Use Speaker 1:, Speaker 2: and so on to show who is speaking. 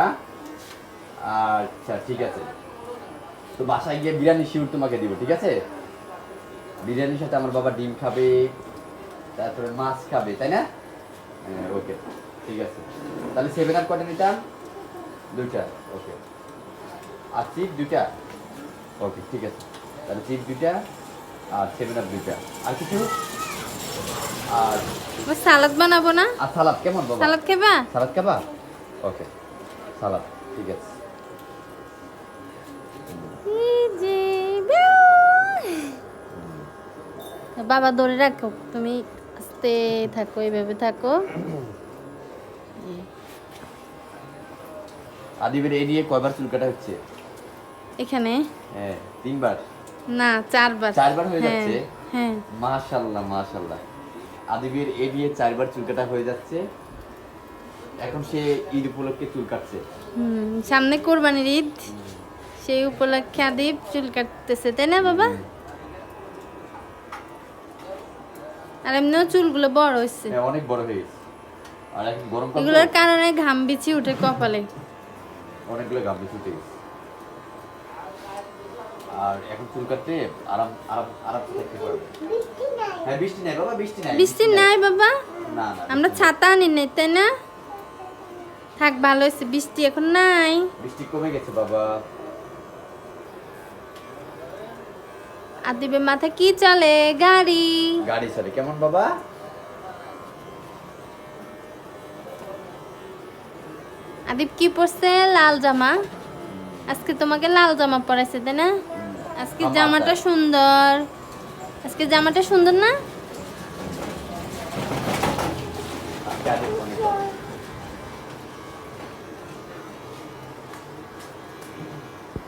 Speaker 1: আচ্ছা ঠিক আছে। তো বাসায় গিয়ে বিরিয়ানি শিউর তোমাকে দিব ঠিক আছে? বিরিয়ানির সাথে আমার বাবা ডিম খাবে তারপরে মাছ খাবে তাই না? হ্যাঁ ওকে ঠিক আছে। তাহলে সেভেন আপ কটা নিতাম? দুইটা ওকে আর চিপ দুইটা? ওকে ঠিক আছে। তাহলে চিপ দুইটা আর সেভেন আপ দুইটা। আর কিছু? আর
Speaker 2: সালাদ বানাবো না?
Speaker 1: আর সালাদ কেমন বাবা?
Speaker 2: সালাদ খাবা?
Speaker 1: সালাদ খাবা? ওকে সালাদ ঠিক আছে।
Speaker 2: এই। বাবা ধরে রাখো তুমি আস্তে থাকো এইভাবে থাকো।
Speaker 1: আদিবের এই নিয়ে কয়বার চুল কাটা হচ্ছে?
Speaker 2: এখানে?
Speaker 1: হ্যাঁ তিনবার।
Speaker 2: না চারবার।
Speaker 1: চারবার হয়ে
Speaker 2: হ্যাঁ,
Speaker 1: যাচ্ছে?
Speaker 2: হ্যাঁ।
Speaker 1: মাশাল্লাহ মাশাল্লাহ আদিবের এ দিয়ে চারবার চুল কাটা হয়ে যাচ্ছে। এখন সে ঈদ উপলক্ষে চুল কাটছে।
Speaker 2: হুম, সামনে কোরবানির ঈদ। সেই উপলক্ষে আদিব চুল কাটতেছে তাই না বাবা? আর এমনিও চুলগুলো বড় হয়েছে
Speaker 1: হ্যাঁ অনেক বড় হয়ে গেছে। আর এখন গরম
Speaker 2: এগুলোর কারণে ঘাম বিছি উঠে কপালে।
Speaker 1: অনেকগুলো গামলি ছুটে গেছে। আর এখন চুল কাটতে আরাম আরাম আরাম থাকতে পারবে। হ্যাঁ বৃষ্টি নাই বাবা বৃষ্টি নাই।
Speaker 2: বৃষ্টি নাই। বাবা?
Speaker 1: না না
Speaker 2: আমরা ছাতা আনি নাই তাই না? থাক ভালো হয়েছে। বৃষ্টি এখন নাই।
Speaker 1: বৃষ্টি কমে গেছে বাবা।
Speaker 2: আদিবের মাথা কি চলে? গাড়ি।
Speaker 1: গাড়ি চলে। কেমন বাবা?
Speaker 2: আদিব কি পরছে? লাল জামা। আজকে তোমাকে লাল জামা পরাইছে তাই না? আজকে জামাটা সুন্দর। আজকে জামাটা সুন্দর না?